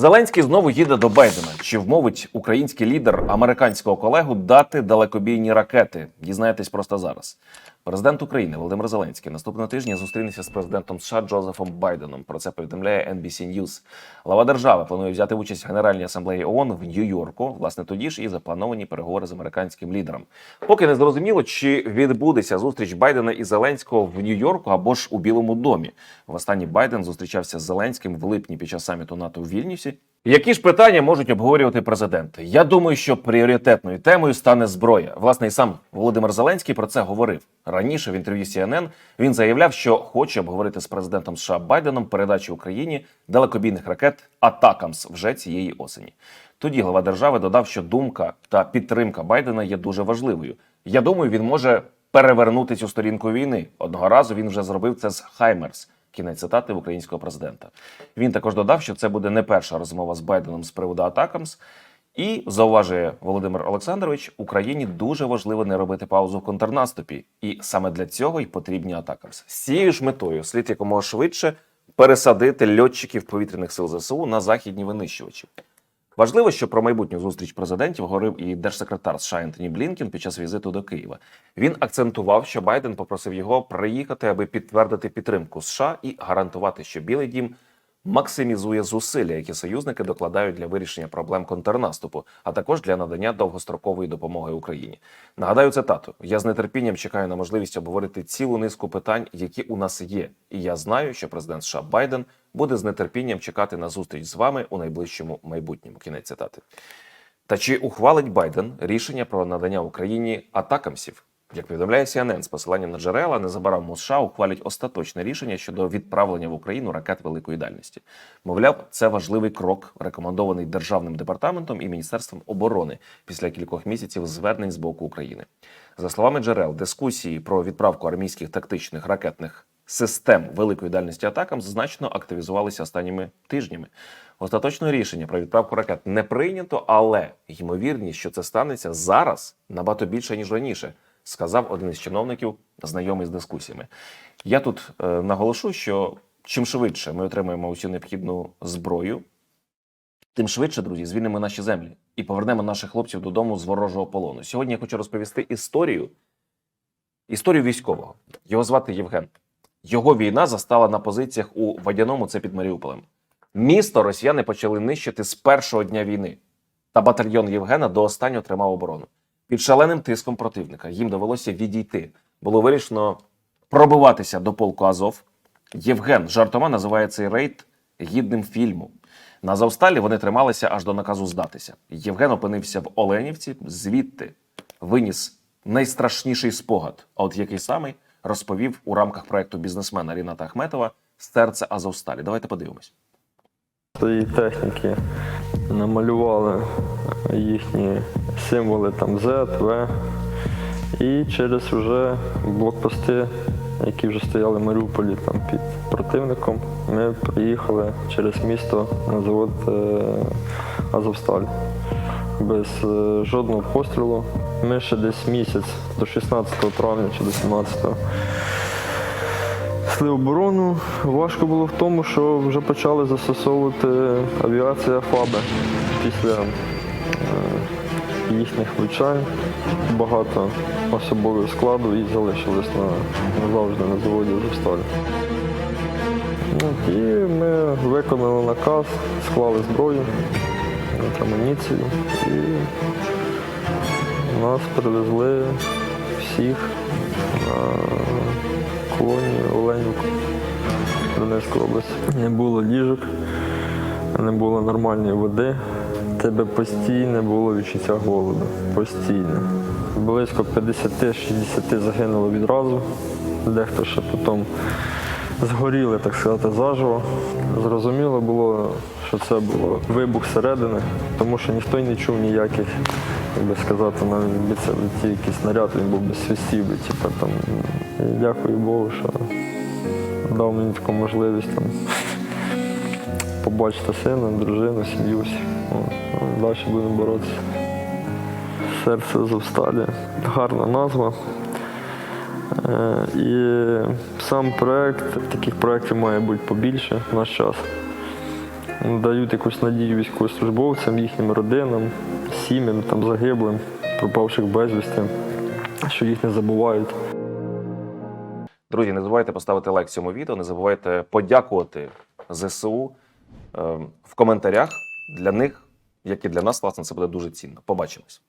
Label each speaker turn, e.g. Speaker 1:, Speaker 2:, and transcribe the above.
Speaker 1: Зеленський знову їде до Байдена. Чи вмовить український лідер американського колегу дати далекобійні ракети? Дізнаєтесь просто зараз. Президент України Володимир Зеленський наступного тижня зустрінеться з президентом США Джозефом Байденом. Про це повідомляє NBC News. Глава держави планує взяти участь в Генеральній асамблеї ООН в Нью-Йорку. Власне, тоді ж і заплановані переговори з американським лідером. Поки не зрозуміло, чи відбудеться зустріч Байдена і Зеленського в Нью-Йорку або ж у Білому домі. Востаннє Байден зустрічався з Зеленським в липні під час саміту НАТО у Вільнюсі. Які ж питання можуть обговорювати президенти? Я думаю, що пріоритетною темою стане зброя. Власне, і сам Володимир Зеленський про це говорив раніше. В інтерв'ю CNN він заявляв, що хоче обговорити з президентом США Байденом передачу Україні далекобійних ракет Атакамс вже цієї осені. Тоді глава держави додав, що думка та підтримка Байдена є дуже важливою. Я думаю, він може перевернути цю сторінку війни. Одного разу він вже зробив це з Хаймерс. Кінець цитати українського президента. Він також додав, що це буде не перша розмова з Байденом з приводу Атакамс. І зауважує Володимир Олександрович, Україні дуже важливо не робити паузу в контрнаступі, і саме для цього й потрібні Атакамс. З цією ж метою слід якомога швидше пересадити льотчиків повітряних сил ЗСУ на західні винищувачі. Важливо, що про майбутню зустріч президентів говорив і держсекретар США Ентоні Блінкен під час візиту до Києва. Він акцентував, що Байден попросив його приїхати, аби підтвердити підтримку США і гарантувати, що Білий Дім максимізує зусилля, які союзники докладають для вирішення проблем контрнаступу, а також для надання довгострокової допомоги Україні. Нагадаю цитату: я з нетерпінням чекаю на можливість обговорити цілу низку питань, які у нас є. І я знаю, що президент США Байден буде з нетерпінням чекати на зустріч з вами у найближчому майбутньому. Кінець цитати. Та чи ухвалить Байден рішення про надання Україні атакамсів? Як повідомляє CNN з посиланням на джерела, незабаром США ухвалять остаточне рішення щодо відправлення в Україну ракет великої дальності. Мовляв, це важливий крок, рекомендований державним департаментом і міністерством оборони після кількох місяців звернень з боку України. За словами джерел, дискусії про відправку армійських тактичних ракетних систем великої дальності атакам значно активізувалися останніми тижнями. Остаточного рішення про відправку ракет не прийнято, але ймовірність, що це станеться зараз, набагато більше ніж раніше, сказав один із чиновників, знайомий з дискусіями. Я тут е, наголошу, що чим швидше ми отримаємо усю необхідну зброю, тим швидше, друзі, звільнимо наші землі і повернемо наших хлопців додому з ворожого полону. Сьогодні я хочу розповісти історію, історію військового. Його звати Євген. Його війна застала на позиціях у Водяному, це під Маріуполем. Місто росіяни почали нищити з першого дня війни. Та батальйон Євгена до останнього тримав оборону. Під шаленим тиском противника їм довелося відійти. Було вирішено пробиватися до полку Азов. Євген жартома називає цей рейд гідним фільму. На Завсталі вони трималися аж до наказу здатися. Євген опинився в Оленівці, звідти виніс найстрашніший спогад, а от який самий розповів у рамках проекту бізнесмена Ріната Ахметова Серце Азовсталі. Давайте подивимось.
Speaker 2: Тої техніки намалювали їхні символи там Z, В. І через вже блокпости, які вже стояли в Маріуполі там під противником, ми приїхали через місто на завод е, Азовсталь. Без е, жодного пострілу. Ми ще десь місяць до 16 травня чи до 17 Несли оборону. Важко було в тому, що вже почали застосовувати авіація ФАБи після е, їхніх влучань. Багато особового складу і залишилось на, назавжди на заводі Азовсталі. І ми виконали наказ, склали зброю, от, амуніцію і нас привезли всіх на колонію Оленівку Донецької області. Не було ліжок, не було нормальної води. Тебе постійно було відчуття голоду. Постійно. Близько 50-60 загинуло відразу. Дехто ще потім згоріли, так сказати, заживо. Зрозуміло було, що це був вибух середини, тому що ніхто й не чув ніяких, як би сказати, навіть це якийсь снаряд, він був без свистів. Типу, там. І дякую Богу, що дав мені таку можливість там, побачити сина, дружину, сім'ю. Далі будемо боротися. Серце Зовсталі. Гарна назва. Е, І сам проект, таких проєктів має бути побільше в наш час. дають якусь надію військовослужбовцям, їхнім родинам, сім'ям, там загиблим, пропавших безвісти, що їх не забувають.
Speaker 1: Друзі, не забувайте поставити лайк цьому відео, не забувайте подякувати ЗСУ е, в коментарях. Для них, як і для нас, власне, це буде дуже цінно. Побачимось.